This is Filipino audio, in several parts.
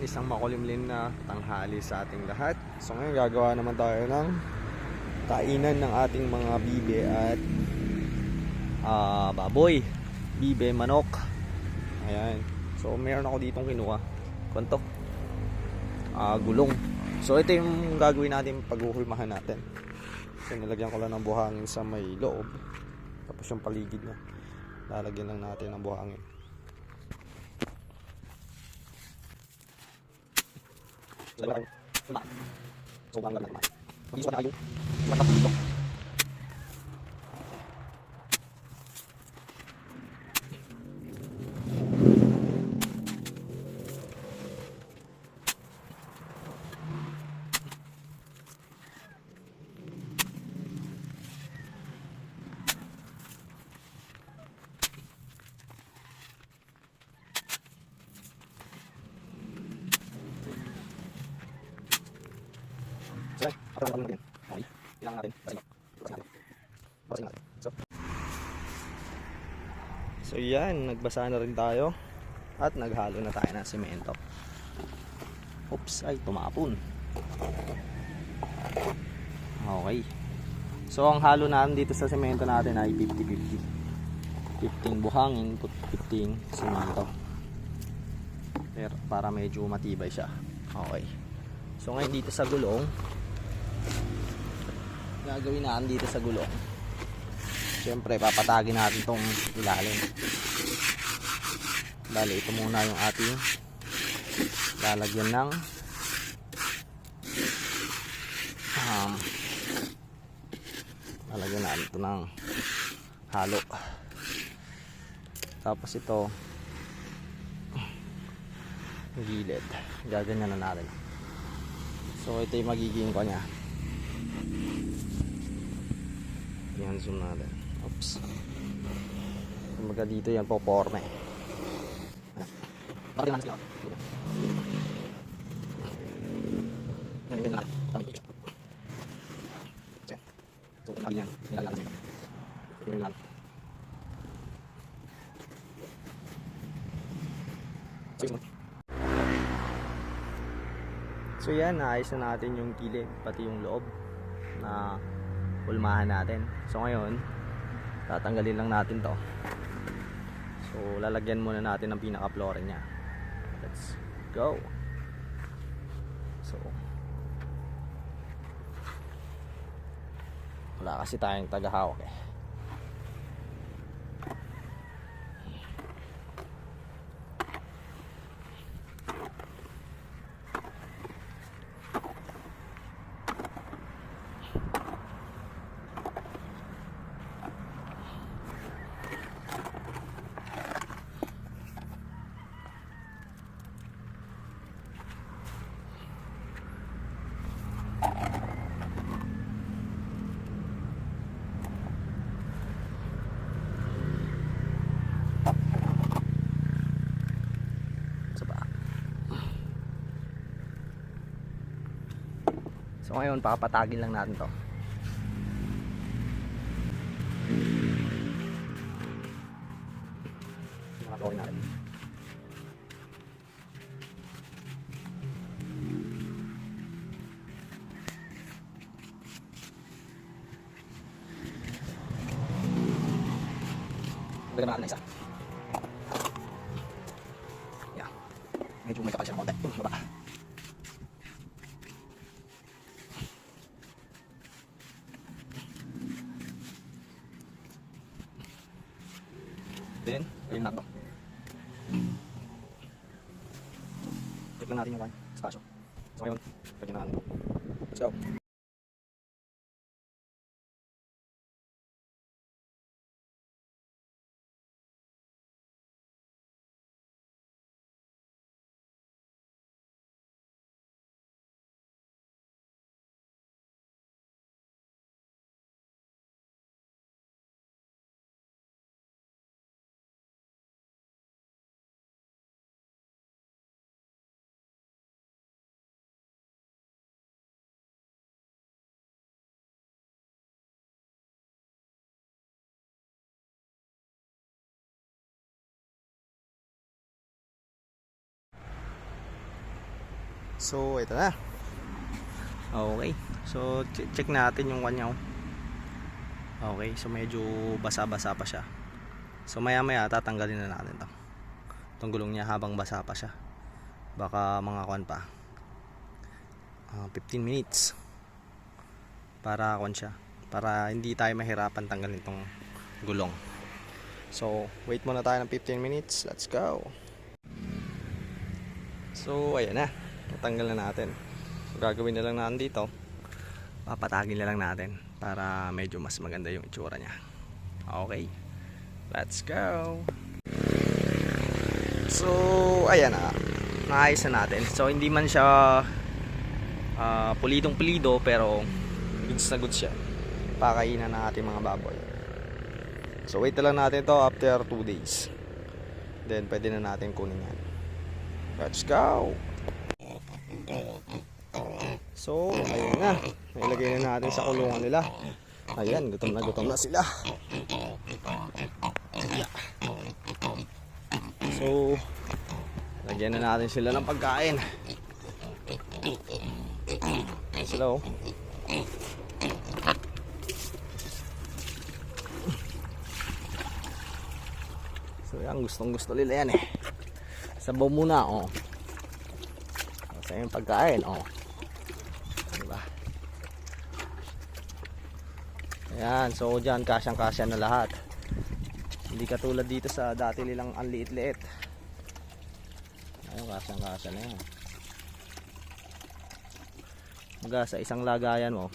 Ayan, isang makulimlim na tanghali sa ating lahat. So ngayon gagawa naman tayo ng kainan ng ating mga bibe at ah, baboy. Bibe, manok. Ayan. So meron ako ditong kinuha. Konto. Ah, gulong. So ito yung gagawin natin paghuhulmahan natin. So nilagyan ko lang ng buhangin sa may loob. Tapos yung paligid niya. Lalagyan lang natin ng buhangin. 另外，另外，东方的另外，我喜欢阿勇，我他。Ako lang natin. Okay. Ilang natin. Basin natin. Basin natin. So, so yan, nagbasa na rin tayo. At naghalo na tayo ng semento. Oops, ay tumapon. Okay. So ang halo natin dito sa semento natin ay 50-50. 15 buhangin, 15 semento. Pero para medyo matibay siya. Okay. So ngayon dito sa gulong, gagawin natin dito sa gulong. Siyempre, papatagin natin tong ilalim. Bale, ito muna yung ating lalagyan ng um, lalagyan natin ito ng halo. Tapos ito gilid. Gaganyan na natin. So, ito yung magiging ko niya. Yan, zoom natin. Oops. Kumbaga dito yan po, forme. Bakit naman picture. So, yan. Nilalala sila. So yan, naayos na natin yung kilid, pati yung loob na pulmahan natin. So ngayon, tatanggalin lang natin to. So lalagyan muna natin ng pinaka-flooring niya. Let's go. So wala kasi tayong tagahawak eh. So ngayon, papatagin lang natin to. Nakakawin natin. Lagyan natin na isa. Yan. Medyo may kapal siya ng konti. Um, baba. Then, ayun na to. Check lang natin yung one. Spasyo. So ngayon, lagyan na natin ito. Let's go. So, ito na. Okay. So, che- check natin yung kanya. oh. Okay. So, medyo basa-basa pa siya. So, maya-maya tatanggalin na natin to. Itong gulong niya habang basa pa siya. Baka mga kwan pa. Ah, 15 minutes. Para kwan siya. Para hindi tayo mahirapan tanggalin itong gulong. So, wait muna tayo ng 15 minutes. Let's go. So, ayan na. Natanggal na natin. So, gagawin na lang natin dito. Papatagin na lang natin para medyo mas maganda yung itsura niya. Okay. Let's go. So, ayan na. Naayos na natin. So, hindi man siya ah, pulidong-pulido pero goods na goods siya. Pakainan ng ating mga baboy. So, wait na lang natin to after 2 days. Then, pwede na natin kunin yan. Let's go! So, ayun na. Nailagay na natin sa kulungan nila. Ayan, gutom na gutom na sila. So, lagyan na natin sila ng pagkain. Sila oh. So yan, gustong gusto nila yan eh. Sabaw muna oh. Sa yung pagkain oh. Diba? Ayan, so dyan kasyang kasya na lahat. Hindi katulad dito sa dati nilang ang liit-liit. Ayun, kasyang kasya na yan. Mga sa isang lagayan mo.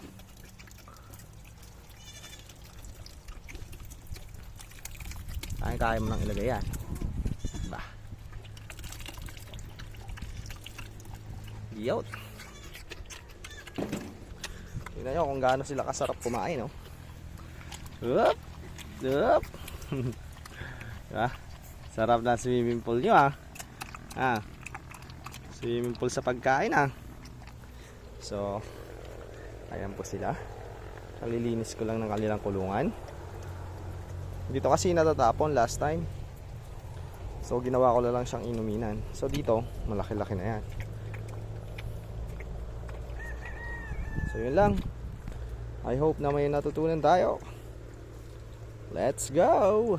Kaya kaya mo nang ilagay yan. Yot. Tingnan nyo kung gaano sila kasarap kumain, no? Up! Up! diba? Sarap na swimming pool nyo, ah. Ah. Swimming pool sa pagkain, ah. So, ayan po sila. Kalilinis ko lang ng kanilang kulungan. Dito kasi natatapon last time. So, ginawa ko lang siyang inuminan. So, dito, malaki-laki na yan. So, yun lang. I hope na may natutunan tayo. Let's go!